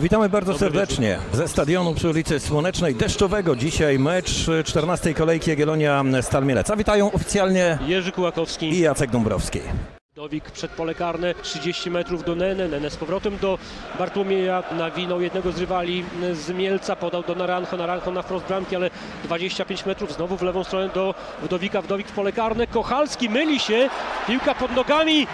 Witamy bardzo serdecznie ze stadionu przy ulicy Słonecznej, deszczowego. Dzisiaj mecz 14 kolejki Jagiellonia Stal Mielec. A witają oficjalnie Jerzy Kułakowski. i Jacek Dąbrowski. Dowik przed pole karne, 30 metrów do Nene, Nene z powrotem do Bartłomieja, nawinął jednego z rywali z Mielca, podał do Narancho, Narancho na wprost bramki, ale 25 metrów znowu w lewą stronę do Wdowika, Wdowik w pole karne, Kochalski myli się, piłka pod nogami,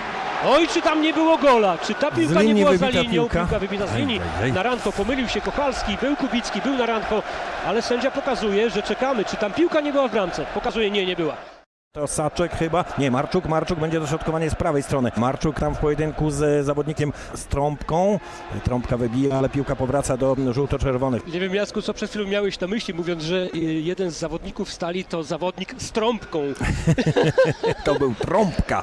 oj czy tam nie było gola, czy ta piłka nie była za linią, piłka. piłka wybita z linii. Narancho pomylił się, Kochalski, był Kubicki, był Narancho, ale sędzia pokazuje, że czekamy, czy tam piłka nie była w bramce, pokazuje nie, nie była. To Saczek chyba, nie, Marczuk, Marczuk będzie dośrodkowanie z prawej strony. Marczuk tam w pojedynku z zawodnikiem z Trąbką. Trąbka wybija, ale piłka powraca do żółto-czerwonych. Nie wiem, Jasku, co przed chwilą miałeś na myśli, mówiąc, że y, jeden z zawodników stali to zawodnik z trąbką. To był Trąbka.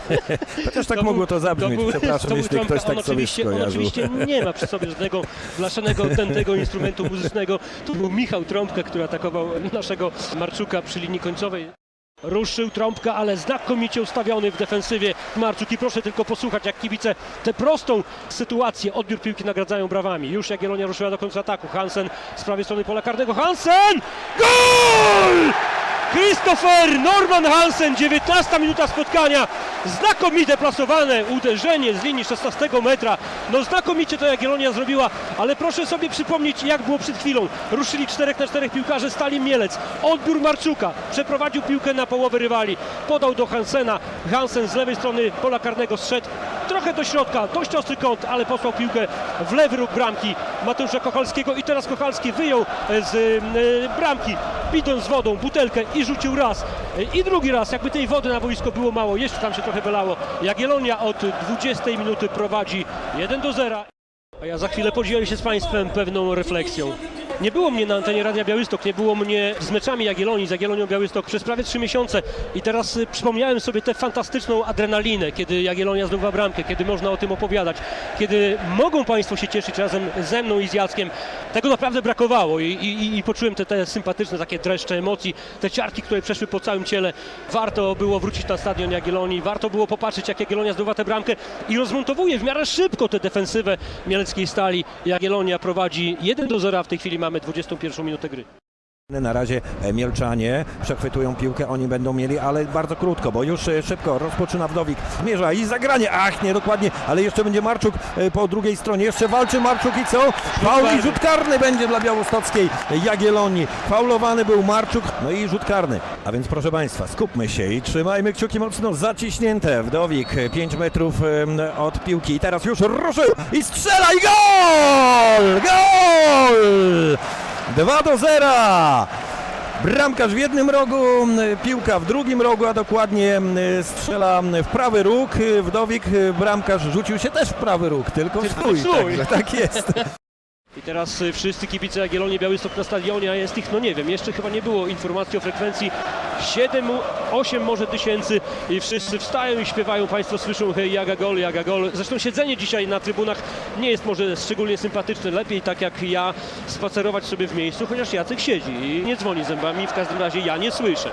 Chociaż tak To mogło był- to zabrzmieć, był- przepraszam, to jeśli trąbka. ktoś on tak sobie oczywiście, On skojarzył. oczywiście nie ma przy sobie żadnego blaszanego, tętego instrumentu muzycznego. To był Michał Trąbka, który atakował naszego Marczuka przy linii końcowej. Ruszył trąbka, ale znakomicie ustawiony w defensywie Marczuk i proszę tylko posłuchać, jak kibice tę prostą sytuację, odbiór piłki nagradzają brawami. Już Jagiellonia ruszyła do kontrataku. Hansen z prawej strony pola karnego. Hansen! Gol! Christopher Norman Hansen, 19 minuta spotkania. Znakomite plasowane uderzenie z linii 16 metra. No znakomicie to Jagiellonia zrobiła, ale proszę sobie przypomnieć jak było przed chwilą. Ruszyli 4 na 4 piłkarze Stali Mielec. Odbiór Marczuka. Przeprowadził piłkę na połowę rywali. Podał do Hansena. Hansen z lewej strony pola karnego strzedł trochę do środka. Dość ostry kąt, ale posłał piłkę w lewy róg bramki Mateusza Kochalskiego i teraz Kochalski wyjął e, z e, bramki bidon z wodą, butelkę i rzucił raz. I drugi raz, jakby tej wody na boisko było mało, jeszcze tam się trochę wylało. Jagiellonia od 20 minuty prowadzi 1 do 0. A ja za chwilę podzielę się z Państwem pewną refleksją. Nie było mnie na antenie Radia Białystok, nie było mnie z meczami Jagiellonii, z Jagiellonią Białystok przez prawie trzy miesiące i teraz y, przypomniałem sobie tę fantastyczną adrenalinę, kiedy Jagiellonia zdobywa bramkę, kiedy można o tym opowiadać, kiedy mogą Państwo się cieszyć razem ze mną i z Jackiem. Tego naprawdę brakowało i, i, i poczułem te, te sympatyczne takie dreszcze emocji, te ciarki, które przeszły po całym ciele. Warto było wrócić na stadion Jagiellonii, warto było popatrzeć, jak Jagiellonia zdobywa tę bramkę i rozmontowuje w miarę szybko tę defensywę mieleckiej stali. Jagiellonia prowadzi 1 do 0, a w tej chwili mamy 21 minutę gry. Na razie e, Mielczanie przechwytują piłkę, oni będą mieli, ale bardzo krótko, bo już e, szybko rozpoczyna Wdowik. Zmierza i zagranie, ach nie dokładnie, ale jeszcze będzie Marczuk e, po drugiej stronie, jeszcze walczy Marczuk i co? Faul i rzut karny będzie dla białostockiej Jagiellonii. Faulowany był Marczuk, no i rzut karny. A więc proszę Państwa, skupmy się i trzymajmy kciuki mocno zaciśnięte. Wdowik 5 metrów od piłki i teraz już ruszył i strzela i gol! Gol! 2 do 0! Bramkarz w jednym rogu, piłka w drugim rogu, a dokładnie strzela w prawy róg. Wdowik, bramkarz rzucił się też w prawy róg, tylko w stój. Także, tak jest. I teraz y, wszyscy kibice Jagiellonii Białystok na stadionie, a jest ich, no nie wiem, jeszcze chyba nie było informacji o frekwencji 7, 8 może tysięcy i wszyscy wstają i śpiewają, Państwo słyszą hej, jaga gol, jaga gol. Zresztą siedzenie dzisiaj na trybunach nie jest może szczególnie sympatyczne, lepiej tak jak ja spacerować sobie w miejscu, chociaż Jacek siedzi i nie dzwoni zębami, w każdym razie ja nie słyszę.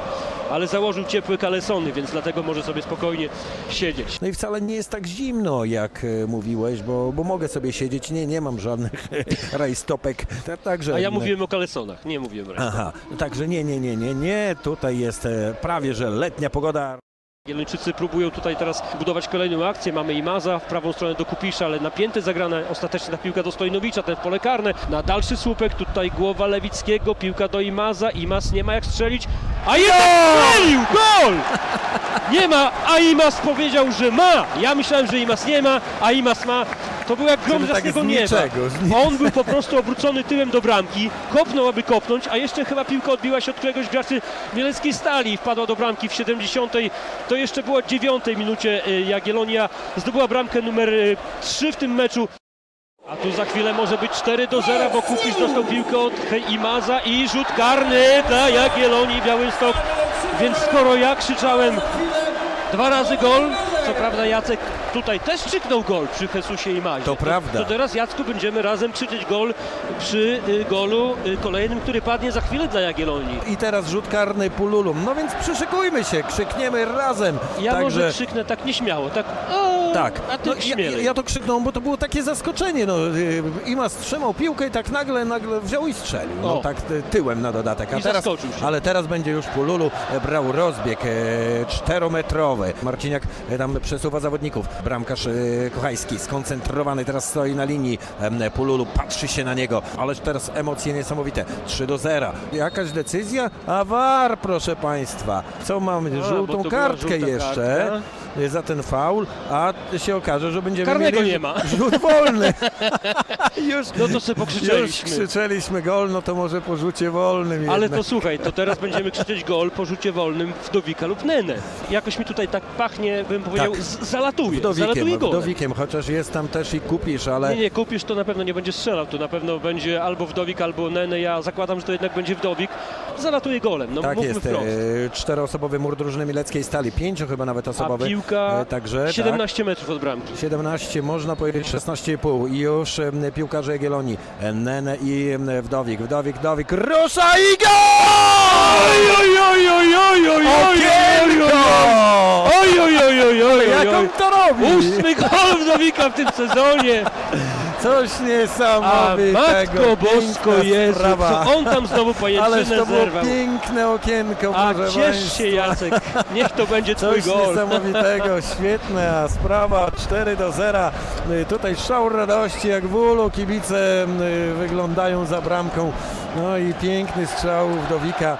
Ale założył ciepłe kalesony, więc dlatego może sobie spokojnie siedzieć. No i wcale nie jest tak zimno, jak e, mówiłeś, bo, bo mogę sobie siedzieć. Nie, nie mam żadnych rajstopek. Ta- Także, A ja mówiłem o kalesonach, nie mówiłem o Aha, także nie, nie, nie, nie, nie. Tutaj jest e, prawie, że letnia pogoda. Jagiellończycy próbują tutaj teraz budować kolejną akcję. Mamy Imaza w prawą stronę do Kupisza, ale napięte zagrane ostatecznie ta piłka do Stojnowicza, ten w pole karne. Na dalszy słupek tutaj głowa Lewickiego, piłka do Imaza. Imaz nie ma jak strzelić. A jednak strzelił! Gol! Nie ma, a Imaz powiedział, że ma. Ja myślałem, że Imaz nie ma, a Imaz ma. To był jak grom tak jasnego z nieba. niczego, z ni- On był po prostu obrócony tyłem do bramki, kopnął, aby kopnąć, a jeszcze chyba piłka odbiła się od któregoś graczy mieleckiej stali wpadła do bramki w 70. To jeszcze było 9 minucie. y, Jagiellonia zdobyła bramkę numer 3 w tym meczu. A tu za chwilę może być 4 do 0, bo Kupisz dostał piłkę od Imaza i rzut karny dla Jagiellonii Białystok. Więc skoro ja krzyczałem dwa razy gol, Co prawda Jacek tutaj też krzyknął gol przy Jesusie i Mazie. To prawda. To teraz Jacku będziemy razem krzyczeć gol przy y, golu y, kolejnym, który padnie za chwilę dla Jagiellonii. I teraz rzut karny Pululum. No więc przyszykujmy się, krzykniemy razem. Ja Także... może krzyknę tak nieśmiało, tak o, Tak, a ty no, ja, ja to krzyknąłem, bo to było takie zaskoczenie. No, y, Ima strzymał piłkę i tak nagle, nagle wziął i strzelił. No, O. tak y, tyłem na dodatek. A I teraz, zaskoczył się. ale teraz będzie już Pululu e, brał rozbieg e, czterometrowy. Marciniak e, tam przesuwa zawodników. Bramkarz e, Kochajski skoncentrowany teraz stoi na linii. Pululu patrzy się na niego, ależ teraz emocje niesamowite. 3 do 0. Jakaś decyzja? A war, proszę Państwa. Co mamy? Żółtą kartkę jeszcze kartka. za ten faul, a się okaże, że będziemy Karnego mieli nie ma. rzut wolny. już, No to sobie już pokrzyczeliśmy. krzyczeliśmy gol, no to może po rzucie wolnym Ale jednak. to słuchaj, to teraz będziemy krzyczeć gol po rzucie wolnym Wdowika lub Nenę. Jakoś mi tutaj tak pachnie, bym powiedział, Tak. z- zalatuje. Wdowikiem, golem. wdowikiem, chociaż jest tam też i kupisz, ale Nie, nie, kupisz to na pewno nie będzie strzelał, to na pewno będzie albo Wdowik, albo Nene. Ja zakładam, że to jednak będzie Wdowik. Zalatuje golem, no tak mówmy jest. wprost. E, czteroosobowy mur drużyny Mieleckiej Stali, pięciu chyba nawet A osobowy. piłka E, także 17 metrów od bramki. Tak, 17, można powiedzieć 16,5 i już em, piłkarze Jagiellonii, e, Nene i em, Wdowik, Wdowik, Wdowik, rusza i gol! oj, oj, oj, oj, oj, Okienko! oj, oj, oj, oj, oj, Jak oj, on oj. to robi? Ósmy gol Wdowika w tym sezonie. Coś A niesamowitego. Matko Bosko Piękna Jezu, sprawa. co on tam znowu Ależ pajęczynę to było zerwał. piękne okienko, A proszę ciesz państwa. się Jacek, niech to będzie twój Coś gol. niesamowitego, świetna sprawa, 4 do 0. Y, Tutaj szał radości jak w ulu, kibice y, wyglądają za bramką. No i piękny strzał Wdowika.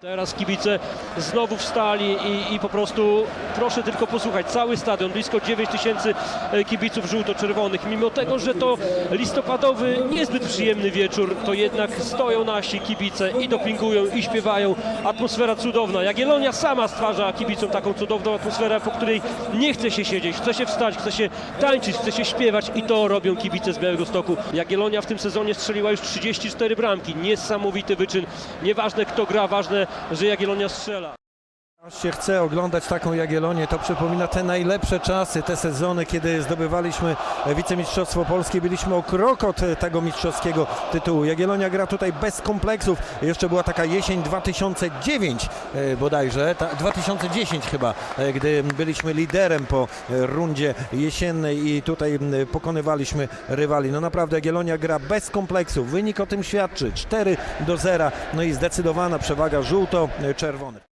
Teraz kibice znowu wstali i, i po prostu proszę tylko posłuchać, cały stadion, blisko 9 tysięcy e, kibiców żółto-czerwonych. Mimo tego, że to listopadowy, niezbyt przyjemny wieczór, to jednak stoją nasi kibice i dopingują i śpiewają. Atmosfera cudowna. Jagiellonia sama stwarza kibicom taką cudowną atmosferę, po której nie chce się siedzieć, chce się wstać, chce się tańczyć, chce się śpiewać i to robią kibice z Białego Stoku. Jagiellonia w tym sezonie strzeliła już 34 bramki. Niesamowity wyczyn. Nieważne kto gra, ważne, że Jagiellonia strzela. Aż się chce oglądać taką Jagiellonię, to przypomina te najlepsze czasy, te sezony, kiedy zdobywaliśmy wicemistrzostwo polskie, byliśmy o krok od tego mistrzowskiego tytułu. Jagiellonia gra tutaj bez kompleksów. Jeszcze była taka jesień 2009 e, bodajże, ta, 2010 chyba, e, gdy byliśmy liderem po rundzie jesiennej i tutaj pokonywaliśmy rywali. No naprawdę Jagiellonia gra bez kompleksów. Wynik o tym świadczy. 4 do 0. No i zdecydowana przewaga żółto-czerwony.